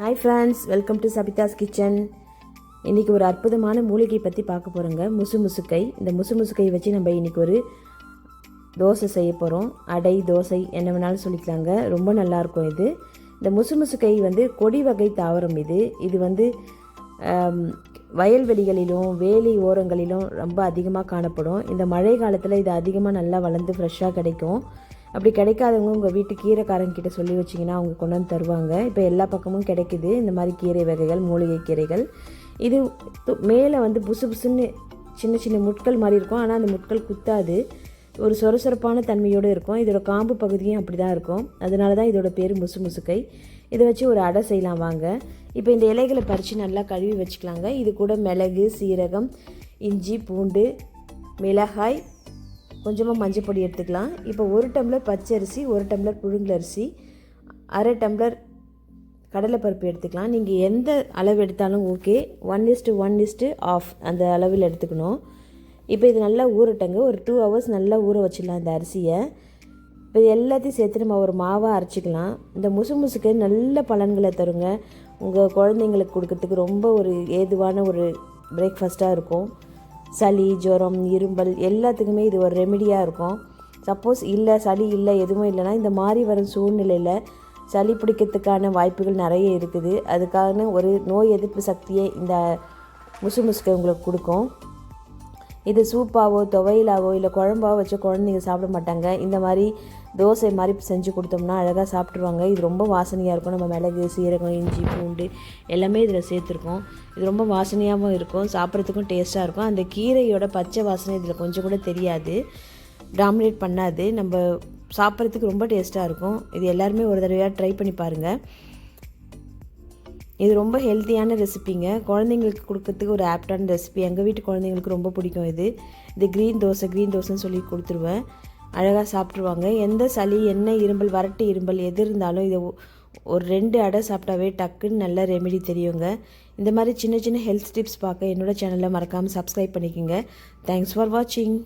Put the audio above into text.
Hi friends welcome to Sabitha's kitchen இன்றைக்கி ஒரு அற்புதமான மூலிகை பற்றி பார்க்க போகிறோங்க முசு முசுக்கை இந்த முசு முசுக்கை வச்சு நம்ம இன்றைக்கி ஒரு தோசை செய்ய போகிறோம் அடை தோசை என்ன வேணாலும் சொல்லிக்கலாங்க. ரொம்ப நல்லாயிருக்கும் இது. இந்த முசு முசுக்கை வந்து கொடி வகை தாவரம் இது. இது வந்து வயல்வெளிகளிலும் வேலி ஓரங்களிலும் ரொம்ப அதிகமாக காணப்படும். இந்த மழை காலத்தில் இது அதிகமாக நல்லா வளர்ந்து ஃப்ரெஷ்ஷாக கிடைக்கும். அப்படி கிடைக்காதவங்க உங்கள் வீட்டு கீரைக்காரங்க கிட்ட சொல்லி வச்சிங்கன்னா அவங்க கொண்டு வந்து தருவாங்க. இப்போ எல்லா பக்கமும் கிடைக்குது. இந்த மாதிரி கீரை வகைகள் மூலிகை கீரைகள். இது மேலே வந்து புசு புசுன்னு சின்ன சின்ன முட்கள் மாதிரி இருக்கும். ஆனால் அந்த முட்கள் குத்தாது. ஒரு சொரசொரப்பான தன்மையோடு இருக்கும். இதோட காம்பு பகுதியும் அப்படி தான் இருக்கும். அதனால தான் இதோட பேர் முசு முசுக்கை. இதை வச்சு ஒரு அடை செய்யலாம் வாங்க. இப்போ இந்த இலைகளை பறித்து நல்லா கழுவி வச்சுக்கலாங்க. இது கூட மிளகு சீரகம் இஞ்சி பூண்டு மிளகாய் கொஞ்சமாக மஞ்சள் பொடி எடுத்துக்கலாம். இப்போ ஒரு டம்ளர் பச்சை அரிசி ஒரு டம்ளர் புழுங்கல் அரிசி அரை டம்ளர் கடலைப்பருப்பு எடுத்துக்கலாம். நீங்கள் எந்த அளவு எடுத்தாலும் okay one is to one is to of அந்த அளவில் எடுத்துக்கணும். இப்போ இது நல்லா ஊறட்டங்க. ஒரு டூ ஹவர்ஸ் நல்லா ஊற வச்சிடலாம் இந்த அரிசியை. இப்போ இது எல்லாத்தையும் சேர்த்து நம்ம ஒரு மாவாக அரைச்சிக்கலாம். இந்த முசு முசுக்கு நல்ல பலன்களை தருங்க. உங்கள் குழந்தைங்களுக்கு கொடுக்கறதுக்கு ரொம்ப ஒரு ஏதுவான ஒரு பிரேக்ஃபாஸ்ட்டாக இருக்கும். சளி ஜுரம் இரும்பல் எல்லாத்துக்குமே இது ஒரு ரெமிடியாக இருக்கும். சப்போஸ் இல்லை சளி இல்லை எதுவும் இல்லைன்னா இந்த மாதிரி வரும் சூழ்நிலையில் சளி பிடிக்கிறதுக்கான வாய்ப்புகள் நிறைய இருக்குது. அதுக்கான ஒரு நோய் எதிர்ப்பு சக்தியை இந்த முசு முசுக்கை உங்களுக்கு கொடுக்கும். இது சூப்பாவோ துவையலாவோ இல்லை குழம்பாவோ வச்சு குழந்தைங்க சாப்பிட மாட்டாங்க. இந்த மாதிரி தோசை மாதிரி செஞ்சு கொடுத்தோம்னா அழகாக சாப்பிட்ருவாங்க இது ரொம்ப வாசனையாக இருக்கும். நம்ம மிளகு சீரகம் இஞ்சி பூண்டு எல்லாமே இதில் சேர்த்துருக்கோம். இது ரொம்ப வாசனையாகவும் இருக்கும். சாப்பிட்றதுக்கும் டேஸ்ட்டாக இருக்கும். அந்த கீரையோட பச்சை வாசனை இதில் கொஞ்சம் கூட தெரியாது. டாமினேட் பண்ணாது. நம்ம சாப்பிட்றதுக்கு ரொம்ப டேஸ்ட்டாக இருக்கும். இது எல்லாருமே ஒரு தடவையாக ட்ரை பண்ணி பாருங்கள் இது ரொம்ப ஹெல்த்தியான ரெசிபிங்க குழந்தைங்களுக்கு கொடுக்கறதுக்கு ஒரு ஆப்டான ரெசிபி எங்கள் வீட்டு குழந்தைங்களுக்கு ரொம்ப பிடிக்கும் இது. இது க்ரீன் தோசை க்ரீன் தோசைன்னு சொல்லி கொடுத்துருவேன். அழகாக சாப்பிட்ருவாங்க எந்த சளி என்ன இரும்பல் வறட்டு இரும்பல் எது இருந்தாலும் இதை ஒ- ஒரு ரெண்டு அடை சாப்பிட்டாவே டக்குன்னு நல்ல ரெமெடி தெரியுங்க. இந்த மாதிரி சின்ன சின்ன ஹெல்த் டிப்ஸ் பார்க்க என்னோடய சேனலை மறக்காமல் சப்ஸ்கிரைப் பண்ணிக்கோங்க. தேங்க்ஸ் ஃபார் வாட்சிங்